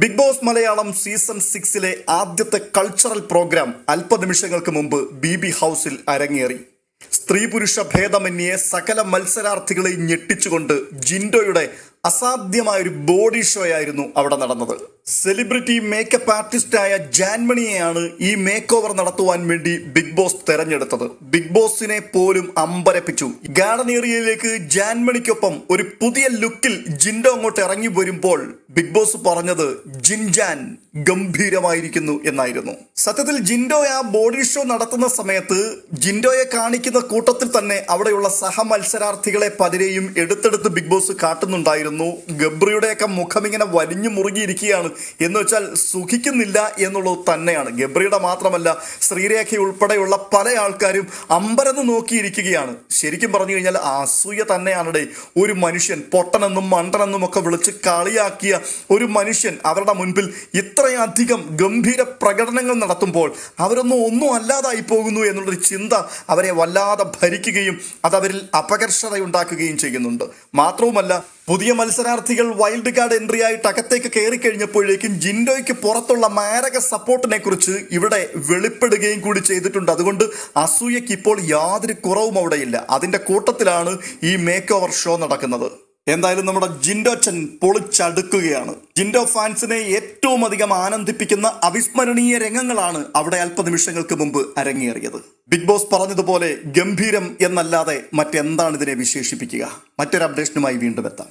Big Boss Malayalam season സിക്സിലെ ആദ്യത്തെ cultural programme അല്പനിമിഷങ്ങൾക്ക് മുമ്പ് ബി ബി ഹൗസിൽ അരങ്ങേറി. സ്ത്രീ പുരുഷ ഭേദമന്യേ സകല മത്സരാർത്ഥികളെയും ഞെട്ടിച്ചുകൊണ്ട് ജിൻഡോയുടെ അസാധ്യമായൊരു ബോഡി ഷോ ആയിരുന്നു അവിടെ നടന്നത്. സെലിബ്രിറ്റി മേക്കപ്പ് ആർട്ടിസ്റ്റായ ജാൻമണിയെയാണ് ഈ മേക്ക് ഓവർ നടത്തുവാൻ വേണ്ടി ബിഗ് ബോസ് തെരഞ്ഞെടുത്തത്. ബിഗ് ബോസിനെ പോലും അമ്പരപ്പിച്ചു. ഗാർഡൻ ഏരിയയിലേക്ക് ജാൻമണിക്കൊപ്പം ഒരു പുതിയ ലുക്കിൽ ജിൻഡോ അങ്ങോട്ട് ഇറങ്ങി വരുമ്പോൾ ബിഗ് ബോസ് പറഞ്ഞത് ജിൻജാൻ ഗംഭീരമായിരിക്കുന്നു എന്നായിരുന്നു. സത്യത്തിൽ ജിൻഡോ ആ ബോഡി ഷോ നടത്തുന്ന സമയത്ത് ജിൻഡോയെ കാണിക്കുന്ന കൂട്ടത്തിൽ തന്നെ അവിടെയുള്ള സഹ മത്സരാർത്ഥികളെ പലരെയും എടുത്തെടുത്ത് ബിഗ് ബോസ് കാട്ടുന്നുണ്ടായിരുന്നു. ഗബ്രിയുടെയൊക്കെ മുഖം ഇങ്ങനെ വലിഞ്ഞു മുറുകിയിരിക്കുകയാണ് എന്ന് വെച്ചാൽ സുഖിക്കുന്നില്ല എന്നുള്ളത് തന്നെയാണ്. ഗബ്രിയുടെ മാത്രമല്ല ശ്രീരേഖ ഉൾപ്പെടെയുള്ള പല ആൾക്കാരും അമ്പരന്ന് നോക്കിയിരിക്കുകയാണ്. ശരിക്കും പറഞ്ഞു കഴിഞ്ഞാൽ അസൂയ തന്നെയാണിടെ. ഒരു മനുഷ്യൻ പൊട്ടനെന്നും മണ്ടനെന്നും ഒക്കെ വിളിച്ച് കളിയാക്കിയ ഒരു മനുഷ്യൻ അവരുടെ മുൻപിൽ ഇത്രയധികം ഗംഭീര പ്രകടനങ്ങൾ നടത്തുമ്പോൾ അവരൊന്നും ഒന്നും അല്ലാതായി പോകുന്നു എന്നുള്ളൊരു ചിന്ത അവരെ വല്ലാതെ ഭരിക്കുകയും അതവരിൽ അപകർഷതയുണ്ടാക്കുകയും ചെയ്യുന്നുണ്ട്. മാത്രവുമല്ല പുതിയ മത്സരാർത്ഥികൾ വൈൽഡ് കാർഡ് എൻട്രി ആയിട്ട് അകത്തേക്ക് കയറി കഴിഞ്ഞപ്പോഴേക്കും ജിൻഡോയ്ക്ക് പുറത്തുള്ള മാരക സപ്പോർട്ടിനെ കുറിച്ച് ഇവിടെ വെളിപ്പെടുകയും കൂടി ചെയ്തിട്ടുണ്ട്. അതുകൊണ്ട് അസൂയയ്ക്ക് ഇപ്പോൾ യാതൊരു കുറവും അവിടെയില്ല. അതിന്റെ കൂട്ടത്തിലാണ് ഈ മേക്ക് ഓവർ ഷോ നടക്കുന്നത്. എന്തായാലും നമ്മുടെ ജിൻഡോച്ചൻ പൊളിച്ചടുക്കുകയാണ്. ജിൻഡോ ഫാൻസിനെ ഏറ്റവും അധികം ആനന്ദിപ്പിക്കുന്ന അവിസ്മരണീയ രംഗങ്ങളാണ് അവിടെ അല്പനിമിഷങ്ങൾക്ക് മുമ്പ് അരങ്ങേറിയത്. ബിഗ് ബോസ് പറഞ്ഞതുപോലെ ഗംഭീരം എന്നല്ലാതെ മറ്റെന്താണ് ഇതിനെ വിശേഷിപ്പിക്കുക? മറ്റൊരു അപ്ഡേഷനുമായി വീണ്ടും എത്താം.